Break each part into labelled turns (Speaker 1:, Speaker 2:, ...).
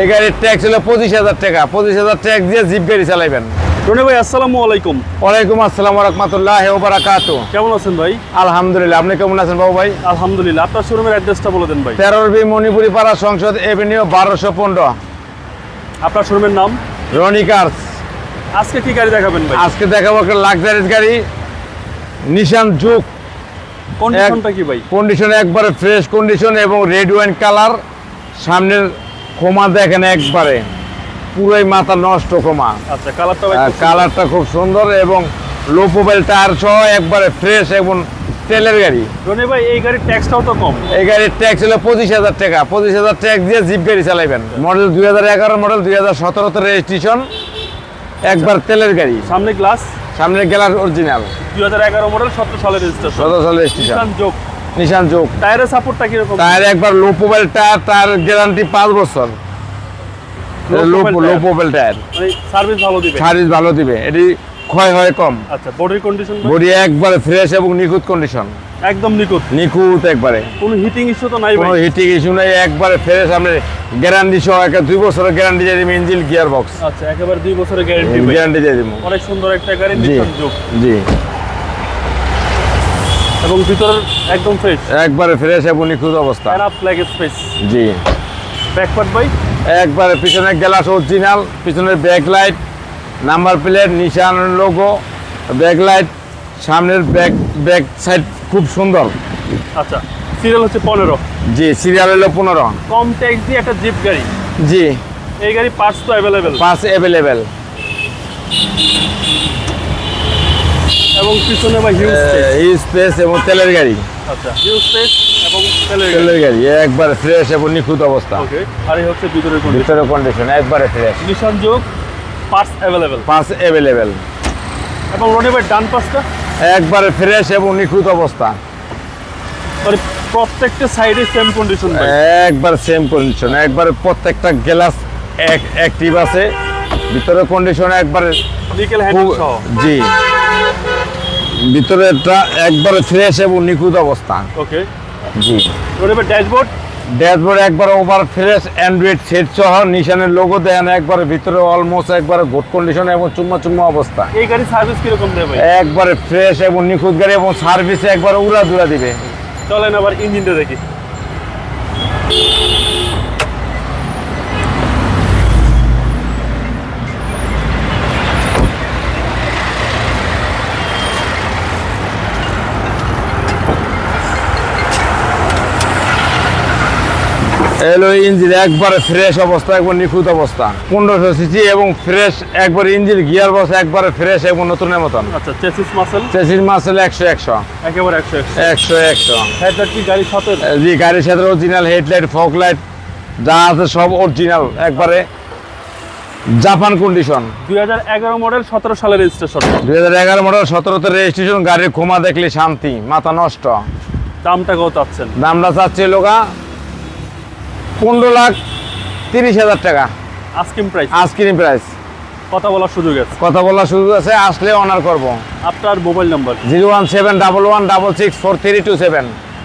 Speaker 1: এই গাড়ির ট্যাক্স হলো পঁচিশ হাজার টাকা। পঁচিশ হাজার ট্যাক্স দিয়ে জিপ গাড়ি চালাইবেন।
Speaker 2: রনি ভাই আসসালামু আলাইকুম।
Speaker 1: ওয়ালাইকুম আসসালাম রহমতুল্লাহ বারাকাতু
Speaker 2: কেমন আছেন ভাই?
Speaker 1: আলহামদুলিল্লাহ আপনি কেমন আছেন বাবু ভাই?
Speaker 2: আলহামদুলিল্লাহ আপনার শোরুমের অ্যাড্রেসটা বলে দেন ভাই।
Speaker 1: তেরোর বি মণিপুরি পাড়া সংসদ এভিনিউ বারোশো পনেরো।
Speaker 2: আপনার শোরুমের নাম?
Speaker 1: রনি কার্স
Speaker 2: আজকে কি গাড়ি দেখাবেন ভাই?
Speaker 1: আজকে দেখাবো একটা লাক্সারিস গাড়ি নিশান জুক
Speaker 2: কন্ডিশনটা কি ভাই?
Speaker 1: কন্ডিশন একবারে ফ্রেশ কন্ডিশন এবং রেড ওয়াইন কালার সামনের খোমা দেখেন একবারে। পুরোই মাথা নষ্ট খোমা
Speaker 2: আচ্ছা কালারটা
Speaker 1: কালারটা খুব সুন্দর এবং লো প্রোফাইল টায়ার সহ একবারে ফ্রেশ এবং তেলের গাড়ি।
Speaker 2: রনি ভাই এই গাড়ির ট্যাক্সটাও তো কম।
Speaker 1: এই গাড়ির ট্যাক্স হলো পঁচিশ হাজার টাকা। পঁচিশ হাজার ট্যাক্স দিয়ে জিপ গাড়ি চালাইবেন। মডেল দুই হাজার এগারো মডেল দুই হাজার সতেরোতে রেজিস্ট্রেশন একবার তেলের গাড়ি।
Speaker 2: সামনে গ্লাস
Speaker 1: সামনে গেলার অরিজিনাল
Speaker 2: দুই হাজার এগারো মডেল সতেরো সালের রেজিস্ট্রেশন
Speaker 1: সতেরো সালের রেজিস্ট্রেশন
Speaker 2: যোগ
Speaker 1: নিশান যোগ
Speaker 2: টায়ারের সাপোর্টটা কীরকম?
Speaker 1: টায়ার একবার লো প্রোফাইল টায়ার তার গ্যারান্টি পাঁচ বছর। Low low profile tyre
Speaker 2: service ভালো দিবে?
Speaker 1: সার্ভিস ভালো দিবে। এটি ক্ষয় হয় কম।
Speaker 2: আচ্ছা বডির কন্ডিশন
Speaker 1: বডি একবারে ফ্রেশ এবং নিখুঁত কন্ডিশন
Speaker 2: একদম নিখুঁত?
Speaker 1: নিখুঁত একবারে।
Speaker 2: কোনো হিটিং ইস্যু তো নাই
Speaker 1: কোনো হিটিং ইস্যু নেই একবারে ফ্রেশ আপনি গ্যারান্টি সহ একটা দুই বছরের গ্যারান্টি দিয়ে দিবেন ইঞ্জিল গিয়ার বক্স
Speaker 2: আচ্ছা একেবারে দুই বছরের গ্যারেন্টি
Speaker 1: গ্যারান্টি দিয়ে দিব।
Speaker 2: অনেক সুন্দর একটা গাড়ি
Speaker 1: জি
Speaker 2: নিশান যোগ
Speaker 1: জি।
Speaker 2: এবং ভিতর একদম ফ্রেশ
Speaker 1: একবারে ফ্রেশ এবং নিখুঁত অবস্থা।
Speaker 2: এনাফ লেগ স্পেস
Speaker 1: জি।
Speaker 2: ব্যাকপার্ট ভাই
Speaker 1: একবারে পিছনে গ্লাস অরিজিনাল পিছনের back light number plate Nissan logo back light সামনের ব্যাক ব্যাক সাইড খুব সুন্দর।
Speaker 2: আচ্ছা সিরিয়াল হচ্ছে পনেরো।
Speaker 1: জি সিরিয়াল হলো পনেরো।
Speaker 2: কম ট্যাক্স দিয়ে একটা জিপ গাড়ি।
Speaker 1: জি।
Speaker 2: এই গাড়ি পার্টস তো অ্যাভেলেবেল
Speaker 1: পাঁচ অ্যাভেলেবেল
Speaker 2: এবং পিছনে বা হিউজ
Speaker 1: স্পেস এবং তেলের গাড়ি।
Speaker 2: আচ্ছা হিউজ স্পেস এবং তেলের গাড়ি
Speaker 1: তেলের গাড়ি। একবারে ফ্রেশ এবং নিখুঁত অবস্থা।
Speaker 2: ওকে আর এই হচ্ছে ভিতরের কন্ডিশন
Speaker 1: ভিতরে কন্ডিশন একবারে ফ্রেশ
Speaker 2: নিশান যোগ পার্টস অ্যাভেলেবেল
Speaker 1: পাঁচ অ্যাভেলেবেল
Speaker 2: এবং ভাই ডান পাশটা?
Speaker 1: একবারে ফ্রেশ এবং নিখুঁত অবস্থা।
Speaker 2: মানে প্রত্যেকটা সাইডে সেম কন্ডিশন
Speaker 1: একবার সেম কন্ডিশন একবারে প্রত্যেকটা গ্লাস এক অ্যাক্টিভ আছে। ভিতরে কন্ডিশন একবারে
Speaker 2: নিকেল হ্যান্ডেল সহ।
Speaker 1: জি। ভিতরেটা একবারে ফ্রেশ এবং নিখুঁত অবস্থা।
Speaker 2: ওকে
Speaker 1: জি।
Speaker 2: ড্যাশবোর্ড
Speaker 1: ড্যাশবোর্ড একবার ওভার ফ্রেশ অ্যান্ড্রয়েড সেট সহ নিশানের লোগো দেন একবারে ভিতরে অলমোস্ট একবারে গুড কন্ডিশন এবং চুম্মা চুম্মা অবস্থা।
Speaker 2: এই গাড়ি সার্ভিস কীরকম দেবে
Speaker 1: একবারে ফ্রেশ এবং নিখুঁত গাড়ি এবং সার্ভিসে একবারে উড়া দুরা দিবে।
Speaker 2: চলেন আবার ইঞ্জিনটা দেখি।
Speaker 1: এলো ইঞ্জিন একবারে ফ্রেশ অবস্থা একবার নিখুঁত অবস্থা। পনেরোশো সিসি এবং ফ্রেশ একবার ইঞ্জিন গিয়ার বক্স একবারে ফ্রেশ এবং নতুনের মতন
Speaker 2: আচ্ছা চেসিস মাসেল
Speaker 1: চেসির মাস একশো একশো।
Speaker 2: একেবারে একশো একশো।
Speaker 1: একশো
Speaker 2: হেডলাইট কি গাড়ি সতের
Speaker 1: জি গাড়ির সাথে অরিজিনাল হেডলাইট ফক লাইট যা আছে সব অরিজিনাল একবারে জাপান কন্ডিশন
Speaker 2: দুই হাজার এগারো মডেল সতেরো সালের রেজিস্ট্রেশন
Speaker 1: দুই হাজার এগারো মডেল সতেরোতে রেজিস্ট্রেশন গাড়ির ক্ষমা দেখলে শান্তি মাথা নষ্ট।
Speaker 2: দামটা কত চাচ্ছেন?
Speaker 1: দামটা চাচ্ছে লোকা পনেরো লাখ তিরিশ হাজার টাকা।
Speaker 2: আইসক্রিম প্রাইস
Speaker 1: আইসক্রিম প্রাইস
Speaker 2: কথা বলার সুযোগ আছে।
Speaker 1: কথা বলার সুযোগ আছে আসলে অনার করব।
Speaker 2: আপনার mobile number
Speaker 1: zero one seven double one double six four three two seven.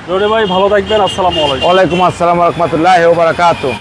Speaker 2: রোডে ভাই ভালো থাকবেন আসসালামু আলাইকুম।
Speaker 1: ওয়ালাইকুম আসসালাম রহমতুল্লাহ বারাকাতু